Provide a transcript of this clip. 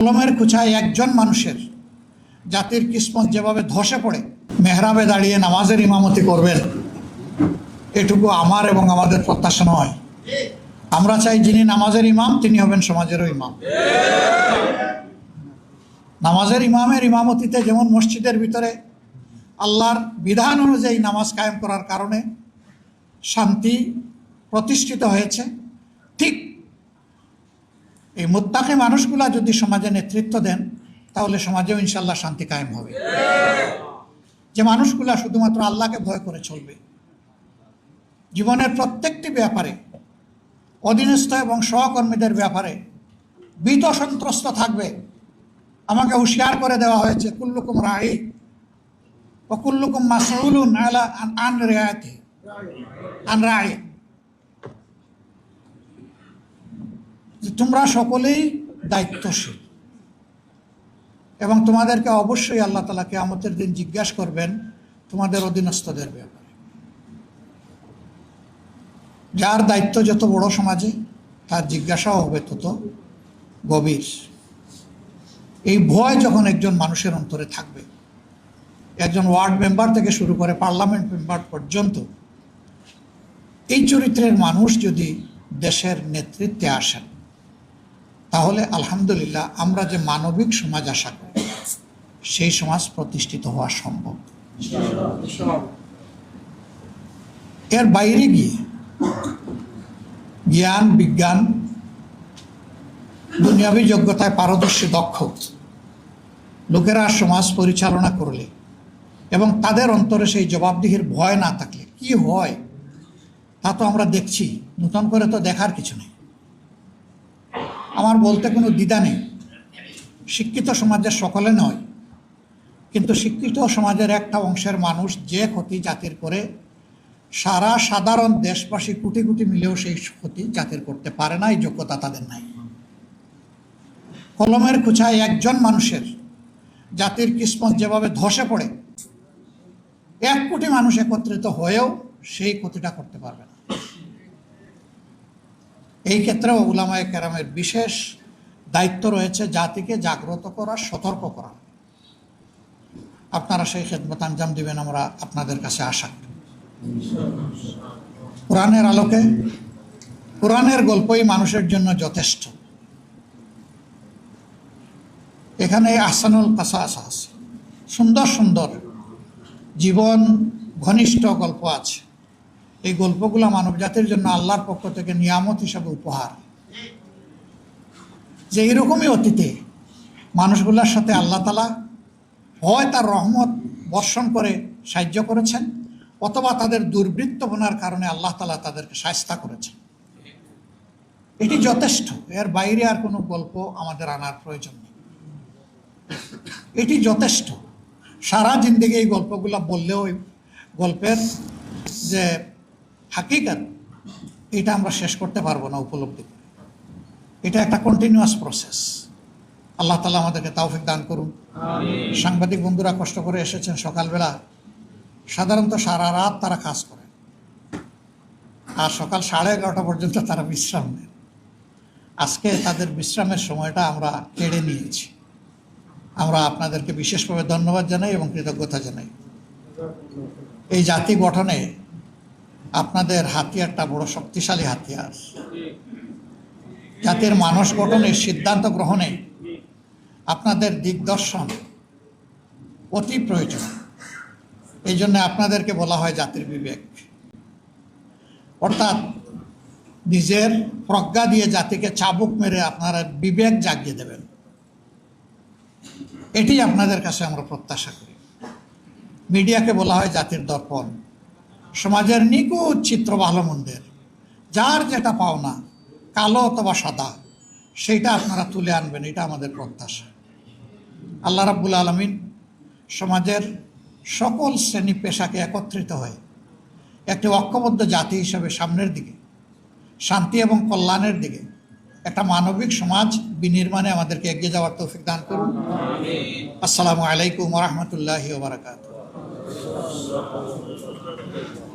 কলমের কুচায় একজন মানুষের জাতির কিসমত যেভাবে ধসে পড়ে, মেহরাবে দাঁড়িয়ে নামাজের ইমামতি করবেন, এটুকু আমার এবং আমাদের প্রত্যাশা নয়। আমরা চাই যিনি নামাজের ইমাম, তিনি হবেন সমাজেরও ইমাম। নামাজের ইমামের ইমামতিতে যেমন মসজিদের ভিতরে আল্লাহর বিধান অনুযায়ী নামাজ কায়েম করার কারণে শান্তি প্রতিষ্ঠিত হয়েছে, ঠিক এই মুত্তাকি মানুষগুলা যদি সমাজে নেতৃত্ব দেন, তাহলে সমাজেও ইনশাল্লাহ শান্তি কায়েম হবে। যে মানুষগুলা শুধুমাত্র আল্লাহকে ভয় করে চলবে। জীবনের প্রত্যেকটি ব্যাপারে, অধীনস্থ এবং সহকর্মীদের ব্যাপারে ভীত সন্ত্রস্ত থাকবে। আমাকে হুঁশিয়ার করে দেওয়া হয়েছে, কুল্লুকুম রাই ও কুল্লুকুম মাসউলুন আন- আন আন রায় যে তোমরা সকলেই দায়িত্বশীল। এবং তোমাদেরকে অবশ্যই আল্লাহ তালাকে আমাদের দিন জিজ্ঞাসা করবেন, তোমাদের অধীনস্থদের ব্যাপারে। যার দায়িত্ব যত বড় সমাজে, তার জিজ্ঞাসাও হবে তত গভীর। এই ভয় যখন একজন মানুষের অন্তরে থাকবে, একজন ওয়ার্ড মেম্বার থেকে শুরু করে পার্লামেন্ট মেম্বার পর্যন্ত, এই চরিত্রের মানুষ যদি দেশের নেতৃত্বে আসেন তাহলে আলহামদুলিল্লাহ আমরা যে মানবিক সমাজ আশা করি, সেই সমাজ প্রতিষ্ঠিত হওয়া সম্ভব। এর বাইরে গিয়ে জ্ঞান, বিজ্ঞান, দুনিয়াবী যোগ্যতায় পারদর্শী, দক্ষ লোকেরা সমাজ পরিচালনা করলে এবং তাদের অন্তরে সেই জবাবদিহির ভয় না থাকলে কি হয়, তা তো আমরা দেখছি। নতুন করে তো দেখার কিছু নেই। আমার বলতে কোনো দ্বিধা নেই। শিক্ষিত সমাজের সকলে নয়। কিন্তু শিক্ষিত সমাজের একটা অংশের মানুষ যে ক্ষতি জাতির করে, সারা সাধারণ দেশবাসী কোটি কোটি মিলেও সেই ক্ষতি জাতির করতে পারে না, এই যোগ্যতা তাদের নাই। কলমের কুচায় একজন মানুষের জাতির কিসমত যেভাবে ধসে পড়ে, এক কোটি মানুষ একত্রিত হয়েও সেই ক্ষতিটা করতে পারবে না। এই ক্ষেত্রেও উলামায়ে কেরামের বিশেষ দায়িত্ব রয়েছে জাতিকে জাগ্রত করা, সতর্ক করা। আপনারা সেই খেদমত আঞ্জাম দিবেন, আমরা আপনাদের কাছে আশা। করি কোরআনের আলোকে, কোরআনের গল্পই মানুষের জন্য যথেষ্ট। এখানে আহসানুল কাসাস আছে। সুন্দর সুন্দর জীবন ঘনিষ্ঠ গল্প আছে। এই গল্পগুলো মানব জাতির জন্য আল্লাহর পক্ষ থেকে নিয়ামত হিসাবে উপহার। যে এইরকমই অতীতে মানুষগুলোর সাথে আল্লাহ তালা হয় তার রহমত বর্ষণ করে সাহায্য করেছেন, অথবা তাদের দুর্বৃত্তপনার কারণে আল্লাহ তালা তাদেরকে সাহস্তা করেছেন। এটি যথেষ্ট। এর বাইরে আর কোনো গল্প আমাদের আনার প্রয়োজন নেই। এটি যথেষ্ট। সারা জিন্দিগি এই গল্পগুলো বললেও গল্পের যে হাকিকাত এটা আমরা শেষ করতে পারব না উপলব্ধি করে। এটা একটা কন্টিনিউয়াস প্রসেস আল্লাহ তালা আমাদেরকে তাওফিক দান করুন। সাংবাদিক বন্ধুরা কষ্ট করে এসেছেন সকালবেলা। সাধারণত সারা রাত তারা কাজ করে। আর সকাল সাড়ে এগারোটা পর্যন্ত তারা বিশ্রাম নেন আজকে তাদের বিশ্রামের সময়টা আমরা কেড়ে নিয়েছি। আমরা আপনাদেরকে বিশেষভাবে ধন্যবাদ জানাই এবং কৃতজ্ঞতা জানাই। এই জাতি গঠনে আপনাদের হাতিয়ারটা বড় শক্তিশালী হাতিয়ার। জাতির মানস গঠনের সিদ্ধান্ত গ্রহণে আপনাদের দিগদর্শন অতি প্রয়োজন। এই জন্য আপনাদেরকে বলা হয় জাতির বিবেক। অর্থাৎ নিজের প্রজ্ঞা দিয়ে জাতিকে চাবুক মেরে আপনারা বিবেক জাগিয়ে দেবেন। এটি আপনাদের কাছে আমরা প্রত্যাশা করি। মিডিয়াকে বলা হয় জাতির দর্পণ। সমাজের নিখুঁত চিত্র ভালো মন্দের। যার যেটা পাওনা, কালো অথবা সাদা, সেইটা আপনারা তুলে আনবেন, এটা আমাদের প্রত্যাশা। আল্লাহ রাব্বুল আলমিন সমাজের সকল শ্রেণি পেশাকে একত্রিত হয়ে একটি ঐক্যবদ্ধ জাতি হিসাবে সামনের দিকে, শান্তি এবং কল্যাণের দিকে একটা মানবিক সমাজ বিনির্মাণে আমাদেরকে এগিয়ে যাওয়ার তৌফিক দান করুন। আসসালামু আলাইকুম রহমতুল্লাহি ওবরাকাত nosotros.